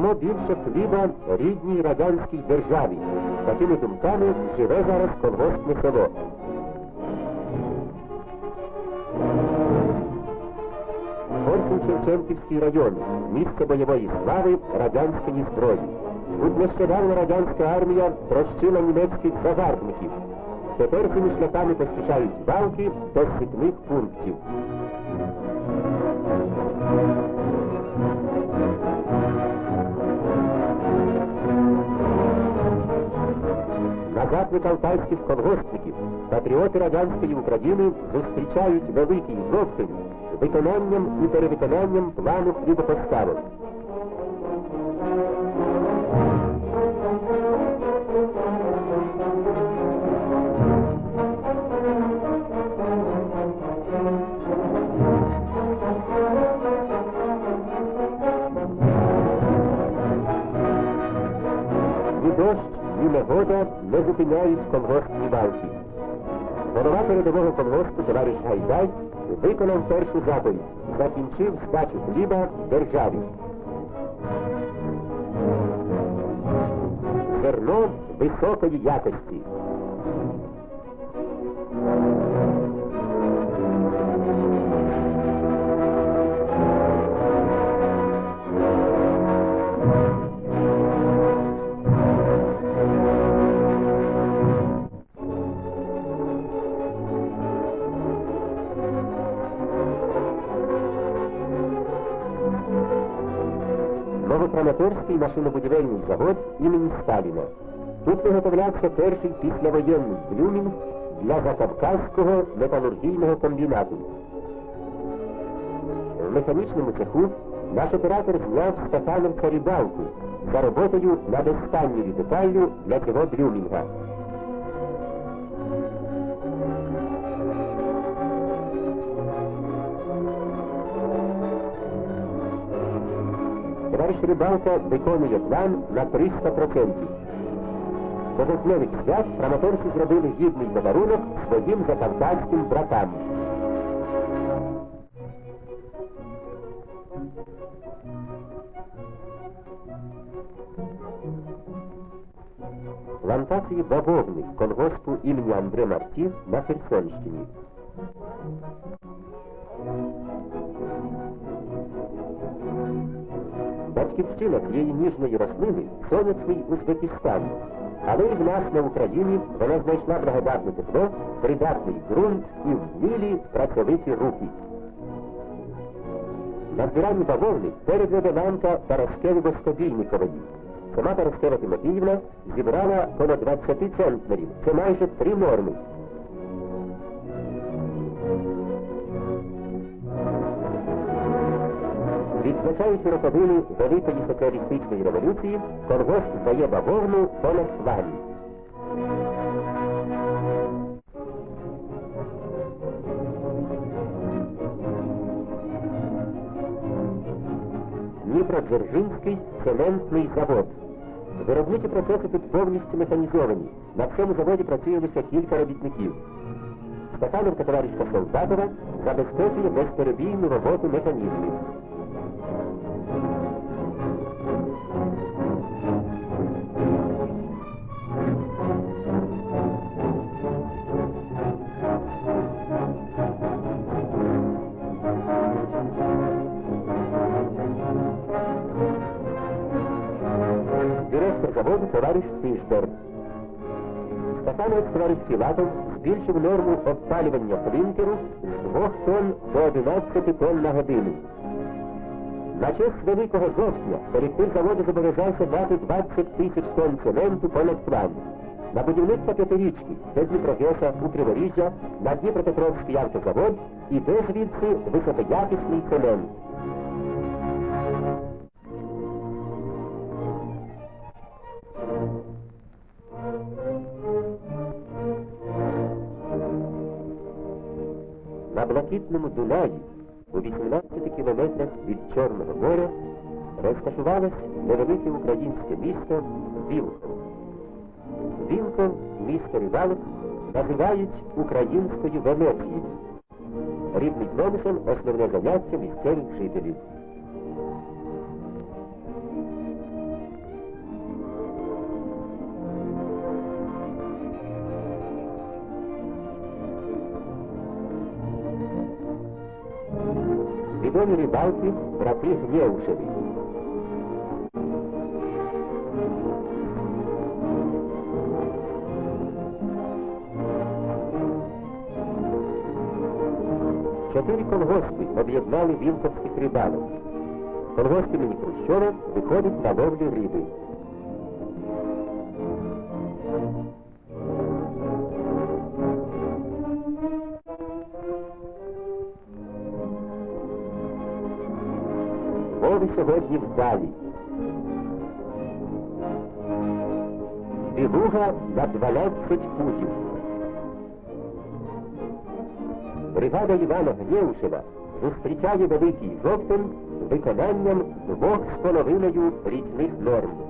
Дамо більше хліба рідній радянській державі. Такими думками живе зараз колгоспне село. Корсун Шевченківський район, місце бойової слави радянської зброї. Тут нещодавно радянська армія трощила німецьких загарбників. Тепер цими шляхами поспішають балки до східних пунктів. На заклик алтайських колгоспників патріоти радянської України зустрічають великий жовтень виконанням і перевиконанням плану хлібопоставок. Ні дощ, ні негода не зупиняють колгоспні валки. Голова передового колгоспу товариш Гайдай виконав першу заповідь, закінчив здачу хліба державі. Зерно високої якості. Новокраматорський машинобудівельний завод імені Сталіна. Тут виготовлявся перший післявоєнний блюмінг для Закавказького металургійного комбінату. В механічному цеху наш оператор зняв Стефановця рибалку за роботою над останньою деталлю для цього блюмінга. Товариш Рибалка виконує план на 300%. До жовтневих свят краматорці зробили гідний подарунок своїм закавказьким братам. Плантації бавовни колгоспу імені Андре Марті на Херсонщині. Батьківщина цієї ніжної рослини сонячний Узбекистан. Але і в нас на Україні вона знайшла благодатне тепло, придатний ґрунт і вмілі працьовиті руки. На збиранні бавовни передведе ланка Тараскеви Воскобійникової. Сама Тараскева Тимофіївна зібрала понад 20 центнерів. Це майже три норми. Відзначаючи роковини Великої соціалістичної революції, колгосп здає бавовну понад свалі. Дніпродзержинський цементний завод. Виробничі процеси тут повністю механізовані. На всьому заводі працює лише кілька робітників. Стахановка товаришка Солдатова забезпечує безперебійну роботу механізмів. Заводу товариш Фішбер. Стахановець товариш Філатов збільшив норму обпалювання клінкеру з 2 тонн до 11 тонн на годину. На честь Великого жовтня колектив заводу зобов'язався дати 20 тисяч тонн цементу понад план. На будівництво п'ятирічки, де Дніпрогеса у Криворіжжя, на Дніпропетровський автозавод іде звідси високоякісний цемент. На блакитному Дунаї у 18 кілометрах від Чорного моря розташувалось невелике українське місто Вілков. Вілков, місто Рибалок, називають українською Венецією. Рідний промисел – основне заняття місцевих жителів. Відомі рыбалки брати Гнєвшеві. Чотири колгоспи об'єднали вілковських рибалок. Колгосп імені Хрущова виходить на ловлю риби. Сьогодні вдалі. Білуга на 12 путів. Бригада Івана Гнєушева зустрічає великий жовтень виконанням двох з половиною річних норм.